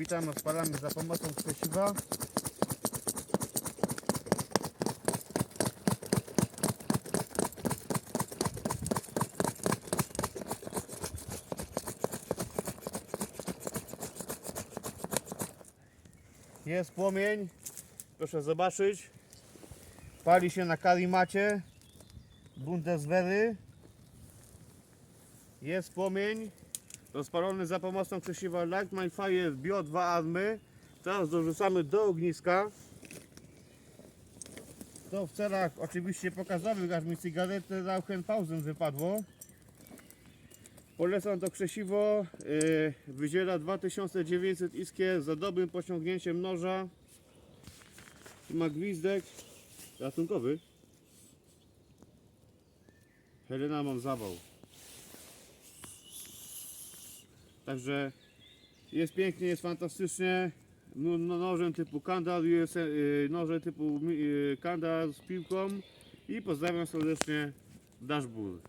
witam, odpalamy za pomocą krzesiwa. Jest płomień, proszę zobaczyć. Pali się na karimacie Bundeswehry. Jest płomień rozpalony za pomocą krzesiwa Light My Fire Bio 2 army. Teraz dorzucamy do ogniska. To w celach oczywiście pokazowych, aż mi cygaretę Rauchenpausen wypadło. Polecam to krzesiwo. Yy, wydziela 2900 iskier za dobrym pociągnięciem noża. Ma gwizdek ratunkowy. Helena mam zawał. Także jest pięknie, jest fantastycznie. No, no, nożem typu Kandar, US, y, noże typu y, Kandar z piłką. I pozdrawiam serdecznie Dashboard.